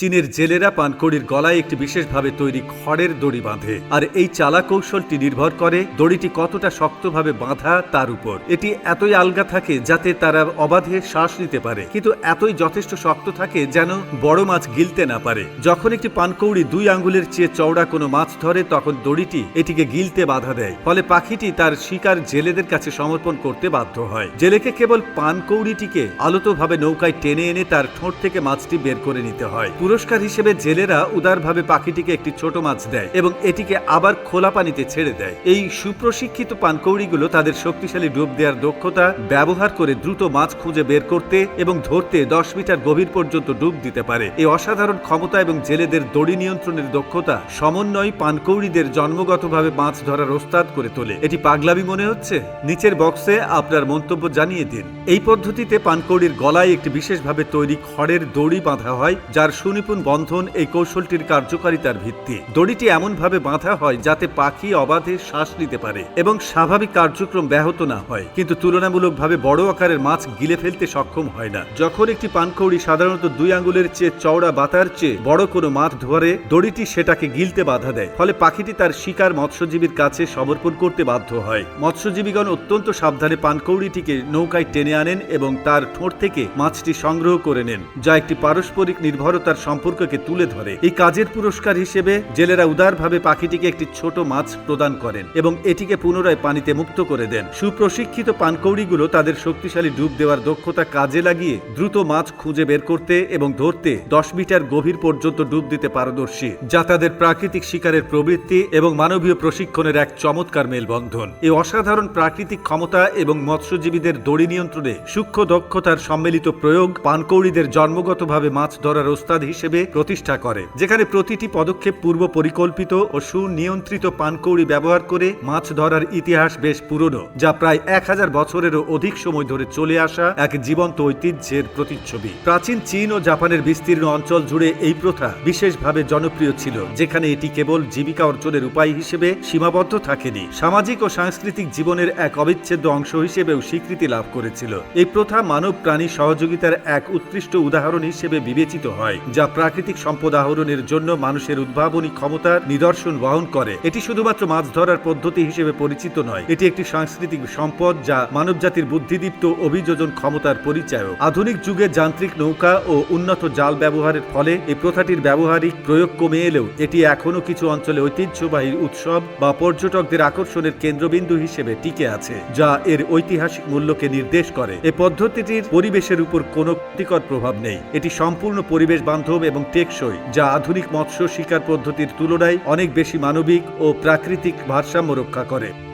চীনের জেলেরা পানকড়ির গলায় একটি বিশেষভাবে তৈরি খড়ের দড়ি বাঁধে। আর এই চালা কৌশলটি নির্ভর করে দড়িটি কতটা শক্তভাবে বাঁধা তার উপর। এটি এতই আলগা থাকে যাতে তারা অবাধে শ্বাস নিতে পারে। কিন্তু এতই যথেষ্ট শক্ত থাকে যেন বড় মাছ গিলতে না পারে। যখন একটি পানকৌড়ি দুই আঙ্গুলের চেয়ে চওড়া কোনো মাছ ধরে, তখন দড়িটি এটিকে গিলতে বাধা দেয়। ফলে পাখিটি তার শিকার জেলেদের কাছে সমর্পণ করতে বাধ্য হয়। জেলেকে কেবল পানকৌড়িটিকে আলতোভাবে নৌকায় টেনে এনে তার ঠোঁট থেকে মাছটি বের করে নিতে হয়। পুরস্কার হিসেবে জেলেরা উদারভাবে পাখিটিকে একটি ছোট মাছ দেয় এবং এটিকে আবার খোলা পানিতে ছেড়ে দেয়। এই সুপ্রশিক্ষিত পানকৌড়িগুলো তাদের শক্তিশালী ডুব দেওয়ার দক্ষতা, ব্যবহার করে দ্রুত মাছ খুঁজে বের করতে এবং ধরতে দশ মিটার গভীর পর্যন্ত ডুব দিতে পারে। এই অসাধারণ ক্ষমতা এবং জেলেদের দড়ি নিয়ন্ত্রণের দক্ষতা সমন্বয় পানকৌড়িদের জন্মগতভাবে মাছ ধরার ওস্তাদ করে তোলে। এটি পাগলামি মনে হচ্ছে? নিচের বক্সে আপনার মন্তব্য জানিয়ে দিন। এই পদ্ধতিতে পানকৌড়ির গলায় একটি বিশেষভাবে তৈরি খড়ের দড়ি বাঁধা হয়, যার সুনিপুণ বন্ধন এই কৌশলটির কার্যকারিতার ভিত্তি। দড়িটি এমনভাবে বাঁধা হয় যাতে পাখি অবাধে শ্বাস নিতে পারে এবং স্বাভাবিক কার্যক্রম ব্যাহত না হয়। কিন্তু তুলনামূলকভাবে বড় আকারের মাছ গিলে ফেলতে সক্ষম হয় না। যখন একটি পানকৌড়ি সাধারণত দুই আঙ্গুলের চেয়ে চওড়া বাতার চেয়ে বড় কোনো মাছ ধরে, দড়িটি সেটাকে গিলতে বাধা দেয়। ফলে পাখিটি তার শিকার মৎস্যজীবীর কাছে সমর্পণ করতে বাধ্য হয়। মৎস্যজীবীগণ অত্যন্ত সাবধানে পানকৌড়িটিকে নৌকায় টেনে আনেন এবং তার ঠোঁট থেকে মাছটি সংগ্রহ করে নেন, যা একটি পারস্পরিক নির্ভরতার সম্পর্ককে তুলে ধরে। এই কাজের পুরস্কার হিসেবে জেলেরা উদারভাবে পাখিটিকে একটি ছোট মাছ প্রদান করেন এবং এটিকে পুনরায় পানিতে মুক্ত করে দেন। সুপ্রশিক্ষিত পানকৌড়িগুলো তাদের শক্তিশালী ডুব দেওয়ার দক্ষতা কাজে লাগিয়ে দ্রুত মাছ খুঁজে বের করতে এবং ধরতে দশ মিটার গভীর পর্যন্ত ডুব দিতে পারদর্শী, যা তাদের প্রাকৃতিক শিকারের প্রবৃত্তি এবং মানবীয় প্রশিক্ষণের এক চমৎকার মেলবন্ধন। এই অসাধারণ প্রাকৃতিক ক্ষমতা এবং মৎস্যজীবীদের দড়ি নিয়ন্ত্রণে সূক্ষ্ম দক্ষতার সম্মিলিত প্রয়োগ পানকৌড়িদের জন্মগতভাবে মাছ ধরার ওস্তাদ হিসেবে প্রতিষ্ঠা করে, যেখানে প্রতিটি পদক্ষেপ পূর্ব পরিকল্পিত ও সুনিয়ন্ত্রিত পানকৌড়ি ব্যবহার করে মাছ ধরার ইতিহাস বেশ পুরনো, যা প্রায় এক হাজার বছরেরও অধিক সময় ধরে চলে আসা এক জীবন্ত ঐতিহ্যের প্রতিচ্ছবি। প্রাচীন চীন ও জাপানের বিস্তীর্ণ অঞ্চল জুড়ে এই প্রথা বিশেষভাবে জনপ্রিয় ছিল, যেখানে এটি কেবল জীবিকা অর্জনের উপায় হিসেবে সীমাবদ্ধ থাকেনি। সামাজিক ও সাংস্কৃতিক জীবনের এক অবিচ্ছেদ্য অংশ হিসেবেও স্বীকৃতি লাভ করেছিল। এই প্রথা মানব প্রাণী সহযোগিতার এক উৎকৃষ্ট উদাহরণ হিসেবে বিবেচিত হয়, যা প্রাকৃতিক সম্পদ আহরণের জন্য মানুষের উদ্ভাবনী ক্ষমতার নিদর্শন বহন করে। এটি শুধুমাত্র মাছ ধরার পদ্ধতি হিসেবে পরিচিত নয়, এটি একটি সাংস্কৃতিক সম্পদ যা মানবজাতির বুদ্ধিদীপ্ত অভিযোজন ক্ষমতার পরিচয় আধুনিক যুগে যান্ত্রিক নৌকা ও উন্নত জাল ব্যবহারের ফলে এই প্রথাটির ব্যবহারিক প্রয়োগ কমে এলেও, এটি এখনও কিছু অঞ্চলে ঐতিহ্যবাহী উৎসব বা পর্যটকদের আকর্ষণের কেন্দ্রবিন্দু হিসেবে টিকে আছে, যা এর ঐতিহাসিক মূল্যকে নির্দেশ করে। এই পদ্ধতিটির পরিবেশের উপর কোনো ক্ষতিকর প্রভাব নেই। এটি সম্পূর্ণ পরিবেশ বান্ধব এবং টেকসই, যা আধুনিক মৎস্য শিকার পদ্ধতির তুলনায় অনেক বেশি মানবিক ও প্রাকৃতিক ভারসাম্য রক্ষা করে।